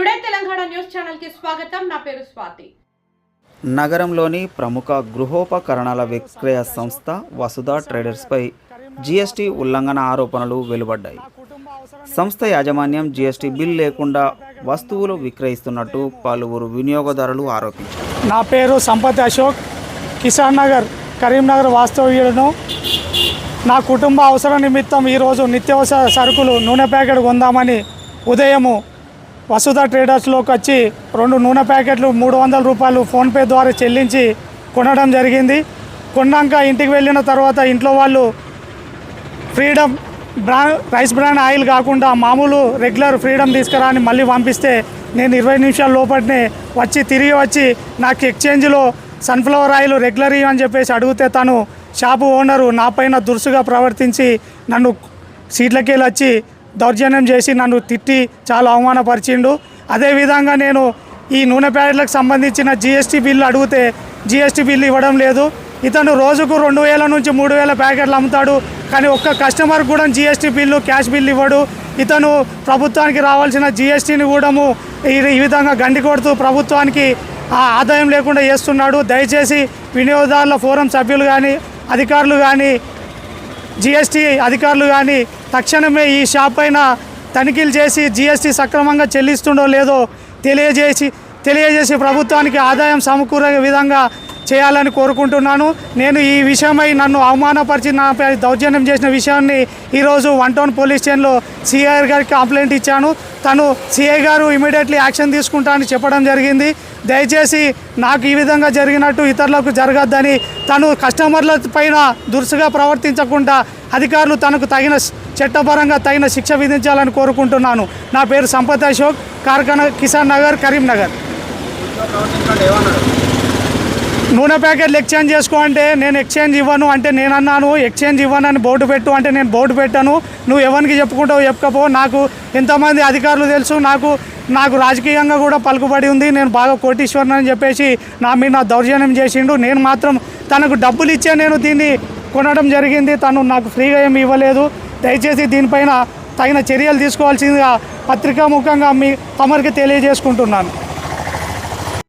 Today Telangana news ఛానల్కి స్వాగతం. నా పేరు స్వాతి. నగరంలోని ప్రముఖ గృహోపకరణాల విక్రయ సంస్థ వసుధ ట్రేడర్స్పై జీఎస్టీ ఉల్లంఘన ఆరోపణలు వెలువడ్డాయి. సంస్థ యాజమాన్యం జీఎస్టీ బిల్ లేకుండా వస్తువులు విక్రయిస్తున్నట్టు పలువురు వినియోగదారులు ఆరోపించారు. నా పేరు సంపత్ అశోక్. కిసాన్ నగర్ కరీంనగర్ వాస్తవ్యులను నా కుటుంబ అవసరం నిమిత్తం ఈరోజు నిత్యావసర సరుకులు నూనె ప్యాకెట్ కొందామని ఉదయము వసుధ ట్రేడర్స్లోకి వచ్చి రెండు నూనె ప్యాకెట్లు మూడు వందల రూపాయలు ఫోన్పే ద్వారా చెల్లించి కొనడం జరిగింది. కొన్నాక ఇంటికి వెళ్ళిన తర్వాత ఇంట్లో వాళ్ళు ఫ్రీడమ్ బ్రా రైస్ బ్రాండ్ ఆయిల్ కాకుండా మామూలు రెగ్యులర్ ఫ్రీడమ్ తీసుకురా అని మళ్ళీ పంపిస్తే నేను ఇరవై నిమిషాల లోపలనే వచ్చి తిరిగి వచ్చి నాకు ఎక్స్చేంజ్లో సన్ఫ్లవర్ ఆయిల్ రెగ్యులర్ అని చెప్పేసి అడిగితే తను షాపు ఓనరు నాపైన దురుసుగా ప్రవర్తించి నన్ను సీట్లకి వెళ్ళి వచ్చి దౌర్జన్యం చేసి నన్ను తిట్టి చాలా అవమానపరిచిండు. అదేవిధంగా నేను ఈ నూనె ప్యాకెట్లకు సంబంధించిన జిఎస్టీ బిల్లు అడిగితే జిఎస్టీ బిల్లు ఇవ్వడం లేదు. ఇతను రోజుకు రెండు వేల నుంచి మూడు వేల ప్యాకెట్లు అమ్ముతాడు. కానీ ఒక్క కస్టమర్ కూడా జిఎస్టీ బిల్లు క్యాష్ బిల్లు ఇవ్వడు. ఇతను ప్రభుత్వానికి రావాల్సిన జిఎస్టీని కూడా ఈ విధంగా గండి కొడుతూ ప్రభుత్వానికి ఆదాయం లేకుండా చేస్తున్నాడు. దయచేసి వినియోగదారుల ఫోరం సభ్యులు కానీ అధికారులు కానీ జిఎస్టీ అధికారులు కానీ తక్షణమే ఈ షాప్ పైన తనిఖీలు చేసి జిఎస్టీ సక్రమంగా చెల్లిస్తుండో లేదో తెలియజేసి తెలియజేసి ప్రభుత్వానికి ఆదాయం సమకూరే విధంగా చేయాలని కోరుకుంటున్నాను. నేను ఈ విషయమై నన్ను అవమానపరిచి నాపై దౌర్జన్యం చేసిన విషయాన్ని ఈరోజు వన్ టౌన్ పోలీస్ స్టేషన్లో సిఐ గారికి కంప్లైంట్ ఇచ్చాను. తను సిఐ గారు ఇమీడియట్లీ యాక్షన్ తీసుకుంటా అని చెప్పడం జరిగింది. దయచేసి నాకు ఈ విధంగా జరిగినట్టు ఇతరులకు జరగద్దని తను కస్టమర్ల పైన దురుసుగా ప్రవర్తించకుండా అధికారులు తనకు తగిన చట్టపరంగా తగిన శిక్ష విధించాలని కోరుకుంటున్నాను. నా పేరు సంపత్ అశోక్ కార్ఖానా కిసాన్ నగర్ కరీంనగర్. నూనె ప్యాకెట్లు ఎక్స్చేంజ్ చేసుకో అంటే నేను ఎక్స్చేంజ్ ఇవ్వను అంటే నేను అన్నాను ఎక్స్చేంజ్ ఇవ్వను అని బోర్డు పెట్టు అంటే నేను బోర్డు పెట్టాను. నువ్వు ఎవరికి చెప్పుకుంటావు చెప్పకపో నాకు ఎంతమంది అధికారులు తెలుసు. నాకు నాకు రాజకీయంగా కూడా పలుకుబడి ఉంది. నేను బాగా కోటీశ్వరన్ అని చెప్పేసి నా మీద నా దౌర్జన్యం చేసిండు. నేను మాత్రం తనకు డబ్బులు ఇచ్చే నేను దీన్ని కొనడం జరిగింది. తను నాకు ఫ్రీగా ఏమి ఇవ్వలేదు. దయచేసి దీనిపైన తగిన చర్యలు తీసుకోవాల్సిందిగా పత్రికాముఖంగా మీ తమరికి తెలియజేసుకుంటున్నాను.